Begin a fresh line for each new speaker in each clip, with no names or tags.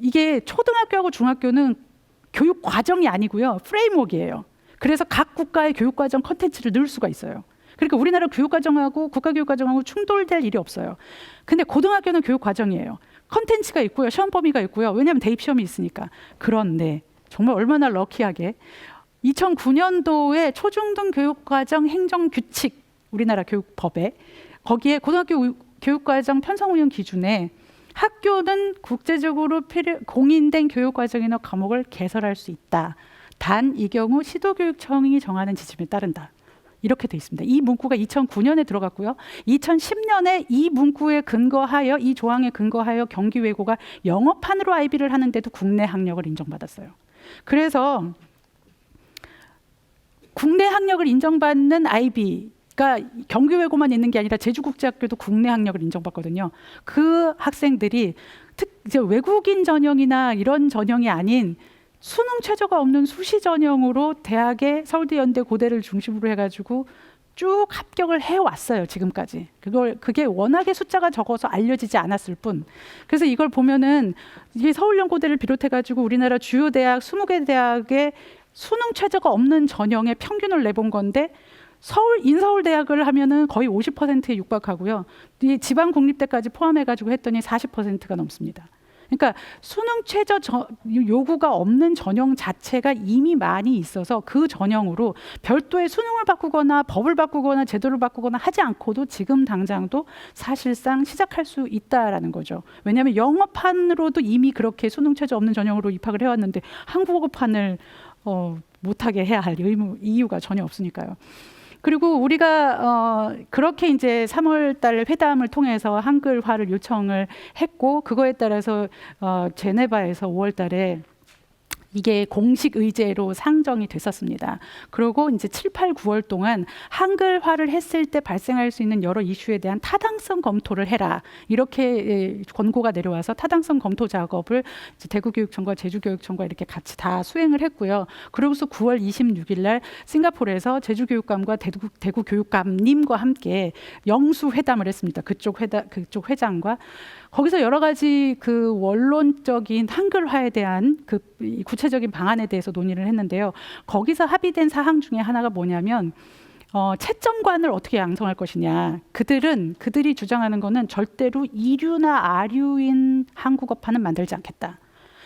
이게 초등학교하고 중학교는 교육 과정이 아니고요. 프레임워크예요. 그래서 각 국가의 교육 과정 컨텐츠를 넣을 수가 있어요. 그러니까 우리나라 교육 과정하고 국가 교육 과정하고 충돌될 일이 없어요. 근데 고등학교는 교육 과정이에요. 컨텐츠가 있고요. 시험 범위가 있고요. 왜냐하면 대입 시험이 있으니까. 그런데 정말 얼마나 럭키하게 2009년도에 초중등 교육 과정 행정 규칙 우리나라 교육법에 거기에 고등학교 우- 교육 과정 편성 운영 기준에 학교는 국제적으로 필요, 공인된 교육과정이나 과목을 개설할 수 있다. 단 이 경우 시도교육청이 정하는 지침에 따른다. 이렇게 돼 있습니다. 이 문구가 2009년에 들어갔고요. 2010년에 이 문구에 근거하여 이 조항에 근거하여 경기외고가 영어판으로 IB를 하는데도 국내 학력을 인정받았어요. 그래서 국내 학력을 인정받는 IB 가 경기외고만 있는 게 아니라 제주국제학교도 국내 학력을 인정받거든요. 그 학생들이 특 이제 외국인 전형이나 이런 전형이 아닌 수능 최저가 없는 수시 전형으로 대학에 서울대, 연대, 고대를 중심으로 해가지고 쭉 합격을 해왔어요 지금까지. 그걸 그게 워낙에 숫자가 적어서 알려지지 않았을 뿐. 그래서 이걸 보면은 이게 서울연고대를 비롯해가지고 우리나라 주요 대학 20개 대학의 수능 최저가 없는 전형의 평균을 내본 건데 서울 인서울 대학을 하면은 거의 50%에 육박하고요. 이 지방 국립대까지 포함해 가지고 했더니 40%가 넘습니다. 그러니까 수능 최저 저, 요구가 없는 전형 자체가 이미 많이 있어서 그 전형으로 별도의 수능을 바꾸거나 법을 바꾸거나 제도를 바꾸거나 하지 않고도 지금 당장도 사실상 시작할 수 있다라는 거죠. 왜냐하면 영어판으로도 이미 그렇게 수능 최저 없는 전형으로 입학을 해왔는데 한국어판을 어, 못하게 해야 할 의무 이유가 전혀 없으니까요. 그리고 우리가 어, 그렇게 이제 3월달 회담을 통해서 한글화를 요청을 했고 그거에 따라서 어, 제네바에서 5월달에 이게 공식 의제로 상정이 됐었습니다. 그리고 이제 7, 8, 9월 동안 한글화를 했을 때 발생할 수 있는 여러 이슈에 대한 타당성 검토를 해라. 이렇게 예, 권고가 내려와서 타당성 검토 작업을 대구교육청과 제주교육청과 이렇게 같이 다 수행을 했고요. 그러고서 9월 26일 날 싱가포르에서 제주교육감과 대구, 대구 교육감님과 함께 영수 회담을 했습니다. 그쪽 회담 그쪽 회장과 거기서 여러 가지 그 원론적인 한글화에 대한 그이 구체적인 방안에 대해서 논의를 했는데요. 거기서 합의된 사항 중에 하나가 뭐냐면 어, 채점관을 어떻게 양성할 것이냐. 그들은 그들이 주장하는 거는 절대로 이류나 아류인 한국어판은 만들지 않겠다.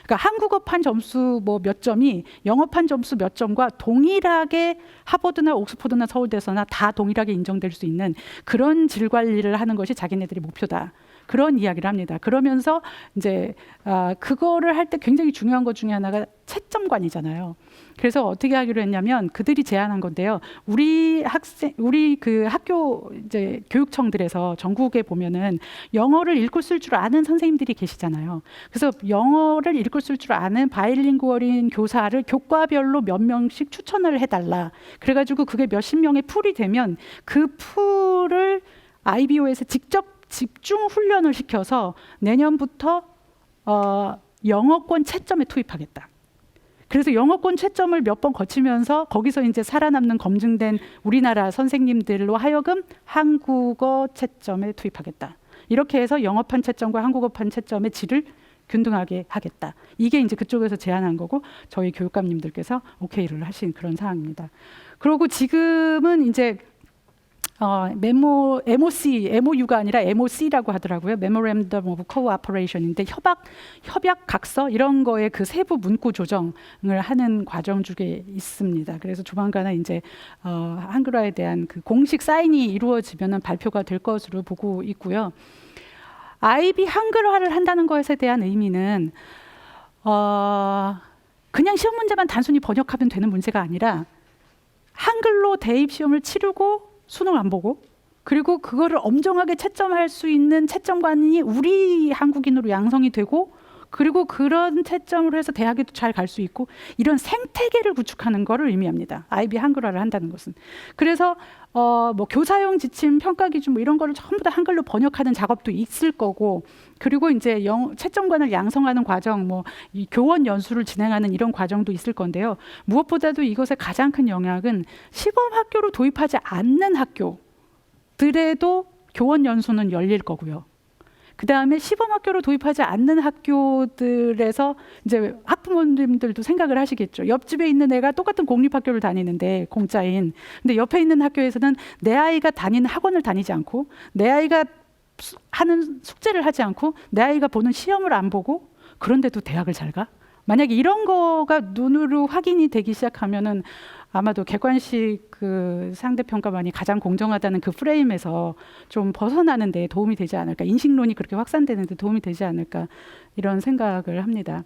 그러니까 한국어판 점수 뭐 몇 점이 영어판 점수 몇 점과 동일하게 하버드나 옥스퍼드나 서울대서나 다 동일하게 인정될 수 있는 그런 질 관리를 하는 것이 자기네들의 목표다. 그런 이야기를 합니다. 그러면서 이제 아, 그거를 할 때 굉장히 중요한 것 중에 하나가 채점관이잖아요. 그래서 어떻게 하기로 했냐면 그들이 제안한 건데요. 우리 학생, 우리 그 학교 이제 교육청들에서 전국에 보면은 영어를 읽고 쓸 줄 아는 선생님들이 계시잖아요. 그래서 영어를 읽고 쓸 줄 아는 바이링구얼인 교사를 교과별로 몇 명씩 추천을 해달라. 그래가지고 그게 몇십 명의 풀이 되면 그 풀을 IBO에서 직접 집중 훈련을 시켜서 내년부터 어, 영어권 채점에 투입하겠다. 그래서 영어권 채점을 몇 번 거치면서 거기서 이제 살아남는 검증된 우리나라 선생님들로 하여금 한국어 채점에 투입하겠다. 이렇게 해서 영어판 채점과 한국어판 채점의 질을 균등하게 하겠다. 이게 이제 그쪽에서 제안한 거고 저희 교육감님들께서 오케이를 하신 그런 사항입니다. 그리고 지금은 이제 어, 메모 MOC, MOU가 아니라 MOC라고 하더라고요. Memorandum of Cooperation인데 협약 협약 각서 이런 거에 그 세부 문구 조정을 하는 과정 중에 있습니다. 그래서 조만간에 이제 어, 한글화에 대한 그 공식 사인이 이루어지면은 발표가 될 것으로 보고 있고요. 아이비 한글화를 한다는 것에 대한 의미는 어, 그냥 시험 문제만 단순히 번역하면 되는 문제가 아니라 한글로 대입 시험을 치르고 수능 안 보고. 그리고 그거를 엄정하게 채점할 수 있는 채점관이 우리 한국인으로 양성이 되고 그리고 그런 채점을 해서 대학에도 잘 갈 수 있고 이런 생태계를 구축하는 것을 의미합니다. 아이비 한글화를 한다는 것은. 그래서 어, 뭐 교사용 지침, 평가 기준 뭐 이런 거를 전부 다 한글로 번역하는 작업도 있을 거고 그리고 이제 영, 채점관을 양성하는 과정, 뭐 이 교원 연수를 진행하는 이런 과정도 있을 건데요. 무엇보다도 이것의 가장 큰 영향은 시범 학교로 도입하지 않는 학교 들에도 교원 연수는 열릴 거고요. 그 다음에 시범 학교로 도입하지 않는 학교들에서 이제 학부모님들도 생각을 하시겠죠. 옆집에 있는 애가 똑같은 공립학교를 다니는데 공짜인. 근데 옆에 있는 학교에서는 내 아이가 다니는 학원을 다니지 않고 내 아이가 수- 하는 숙제를 하지 않고 내 아이가 보는 시험을 안 보고 그런데도 대학을 잘 가? 만약에 이런 거가 눈으로 확인이 되기 시작하면은 아마도 객관식 그 상대 평가만이 가장 공정하다는 그 프레임에서 좀 벗어나는 데 도움이 되지 않을까 인식론이 그렇게 확산되는 데 도움이 되지 않을까 이런 생각을 합니다.